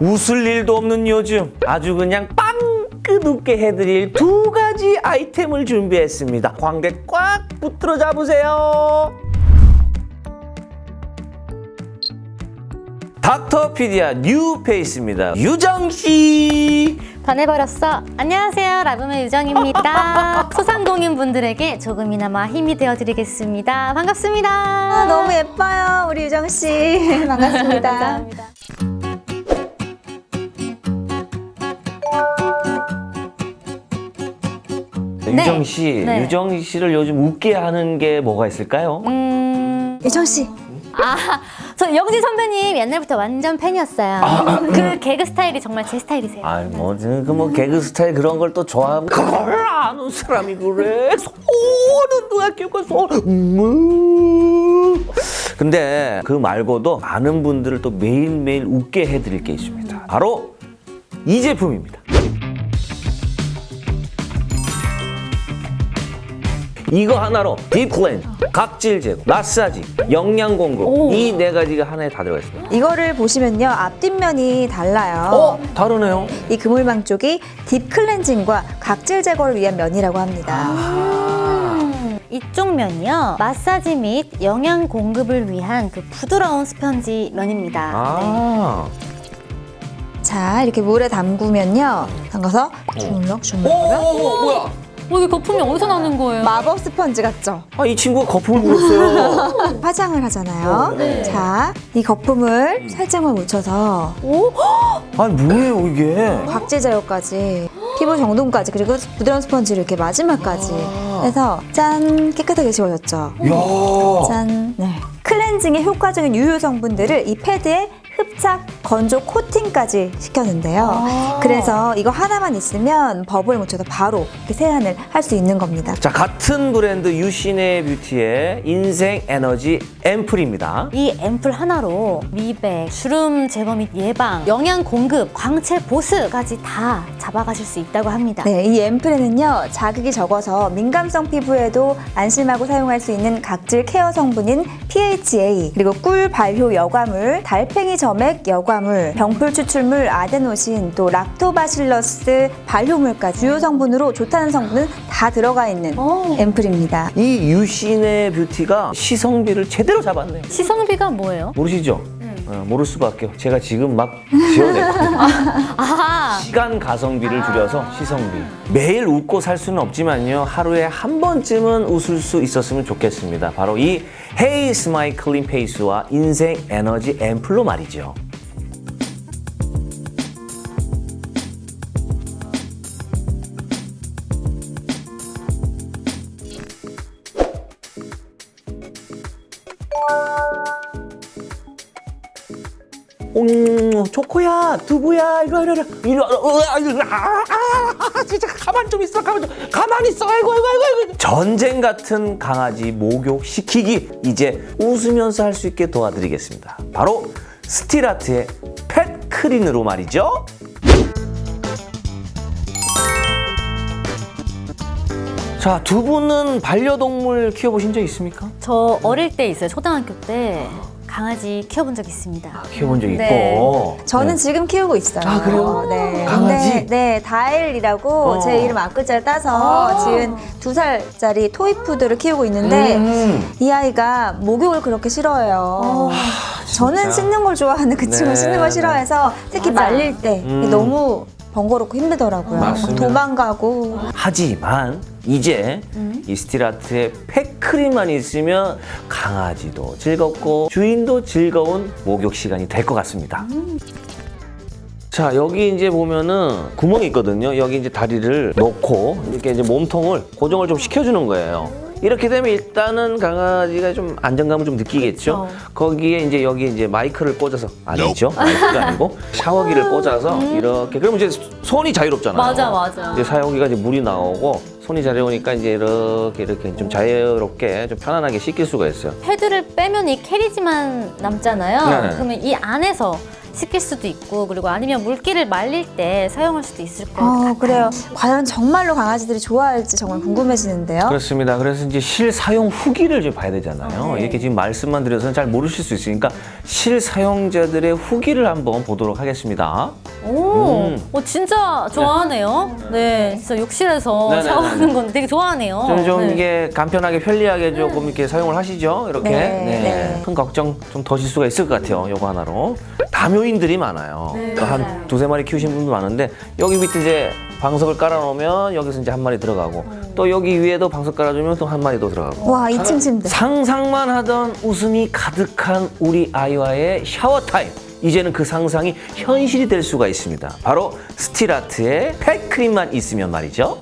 웃을 일도 없는 요즘 아주 그냥 빵끝 웃게 해드릴 두 가지 아이템을 준비했습니다. 광대 꽉 붙들어 잡으세요. 닥터 피디아 뉴 페이스입니다. 유정 씨. 반해버렸어. 안녕하세요. 라붐의 유정입니다. 소상공인 분들에게 조금이나마 힘이 되어드리겠습니다. 반갑습니다. 아, 너무 예뻐요, 우리 유정 씨. 반갑습니다. 감사합니다. 유정 씨, 네. 유정 씨를 요즘 웃게 하는 게 뭐가 있을까요? 음, 유정 씨, 아, 저 영지 선배님 옛날부터 완전 팬이었어요. 그 개그 스타일이 정말 제 스타일이세요. 아이 뭐그뭐 개그 스타일 그런 걸 또 좋아하고 그걸 아는 사람이 그래 소는 누가 끼고 소 음. 근데 그 말고도 많은 분들을 또 매일매일 웃게 해드릴 게 있습니다 바로 이 제품입니다 이거 하나로 딥클렌, 각질 제거, 마사지, 영양 공급 오. 이네 가지가 하나에 다 들어가 있습니다 이거를 보시면요, 앞뒷면이 달라요. 어? 다르네요 이 그물망 쪽이 딥 클렌징과 각질 제거를 위한 면이라고 합니다. 음, 이쪽 면이요. 마사지 및 영양 공급을 위한 그 부드러운 스펀지 면입니다. 네. 아. 자, 이렇게 물에 담그면요, 담가서 주물럭 오, 주물럭. 오, 오, 뭐야? 어, 이 거품이 어디서 나는 거예요? 마법 스펀지 같죠? 아, 이 친구가 거품을 불었어요. 화장을 하잖아요. 자, 이 거품을 살짝만 묻혀서 아니, 뭐예요, 이게? 각질 제거까지 피부 정돈까지 그리고 부드러운 스펀지를 이렇게 마지막까지 해서 짠 깨끗하게 지워졌죠. 이야. 짠. 네. 클렌징에 효과적인 유효 성분들을 이 패드에 흡착, 건조, 코팅까지 시켰는데요. 그래서 이거 하나만 있으면 버블 묻혀서 바로 이렇게 세안을 할 수 있는 겁니다. 자, 같은 브랜드 유신의 뷰티의 인생 에너지 앰플입니다. 이 앰플 하나로 미백, 주름 제거 및 예방, 영양 공급, 광채 보습까지 다 잡아가실 수 있다고 합니다. 네, 이 앰플에는요 자극이 적어서 민감성 피부에도 안심하고 사용할 수 있는 각질 케어 성분인 PHA 그리고 꿀 발효 여과물, 달팽이 점액 여과물, 병풀 추출물 아데노신 또 락토바실러스 발효물까지 주요 성분으로 좋다는 성분은 다 들어가 있는 오. 앰플입니다. 이 유신의 뷰티가 시성비를 제대로 잡았네요. 시성비가 뭐예요? 모르시죠? 어, 모를 수밖에. 제가 지금 막 지어냈거든요. 아, 시간 가성비를 줄여서 시성비. 매일 웃고 살 수는 없지만요. 하루에 한 번쯤은 웃을 수 있었으면 좋겠습니다. 바로 이 헤이 스마일 클린 페이스와 인생 에너지 앰플로 말이죠. 음, 초코야, 두부야, 이리 와, 이리 와, 이리 와, 으아, 이리 와, 아, 아, 진짜 가만 좀 있어, 가만 좀, 가만 있어, 아이고, 아이고, 아이고, 아이고. 전쟁 같은 강아지 목욕 시키기 이제 웃으면서 할 수 있게 도와드리겠습니다. 바로 스틸아트의 펫 크린으로 말이죠. 자, 두 분은 반려동물 키워보신 적 있습니까? 저 어릴 때 있어요. 초등학교 때 강아지 키워본 적 있습니다. 키워본 적 있고. 네. 저는 네. 지금 키우고 있어요. 아, 그래요? 네. 강아지? 근데, 네, 다엘이라고 어. 제 이름 앞글자를 따서 지은 두 살짜리 토이푸드를 키우고 있는데 음. 이 아이가 목욕을 그렇게 싫어해요. 저는 씻는 걸 좋아하는 그 친구 는 네, 씻는 걸 싫어해서 특히 맞아. 말릴 때 음. 너무 번거롭고 힘들더라고요. 맞습니다. 도망가고. 하지만 이제 음. 이 스틸아트의 팩크림만 있으면 강아지도 즐겁고 주인도 즐거운 목욕 시간이 될 것 같습니다. 음. 자 여기 이제 보면은 구멍이 있거든요. 여기 이제 다리를 놓고 이렇게 이제 몸통을 고정을 좀 시켜주는 거예요. 이렇게 되면 일단은 강아지가 좀 안정감을 좀 느끼겠죠. 그쵸. 거기에 이제 여기 이제 마이크를 꽂아서 아니죠? 마이크가 아니고 샤워기를 꽂아서 이렇게 그러면 이제 손이 자유롭잖아요. 음. 맞아, 맞아. 이제 샤워기가 이제 물이 나오고 손이 자유로우니까 이제 이렇게 이렇게 좀 자유롭게 좀 편안하게 씻길 수가 있어요. 패드를 빼면 이 캐리지만 남잖아요. 네 네. 그러면 이 안에서 씻길 수도 있고 그리고 아니면 물기를 말릴 때 사용할 수도 있을 것 같아요. 어, 그래요. 과연 정말로 강아지들이 좋아할지 정말 궁금해지는데요. 그렇습니다. 그래서 이제 실사용 후기를 좀 봐야 되잖아요. 네. 이렇게 지금 말씀만 드려서는 잘 모르실 수 있으니까 실사용자들의 후기를 한번 보도록 하겠습니다. 오, 음. 어, 진짜 좋아하네요. 네, 진짜 욕실에서 네네네네. 샤워하는 건데 되게 좋아하네요. 좀, 좀 네. 이게 간편하게 편리하게 조금 이렇게 사용을 하시죠. 이렇게 네, 네. 네. 큰 걱정 좀 더실 수가 있을 것 같아요. 요거 하나로 다묘 인들이 많아요. 한 두세 마리 키우신 분도 많은데 여기 밑에 이제 방석을 깔아놓으면 여기서 이제 한 마리 들어가고 또 여기 위에도 방석 깔아주면 또 한 마리 더 들어가고 와, 2층 침대. 상상만 하던 웃음이 가득한 우리 아이와의 샤워 타임. 이제는 그 상상이 현실이 될 수가 있습니다. 바로 스틸아트의 펫크림만 있으면 말이죠.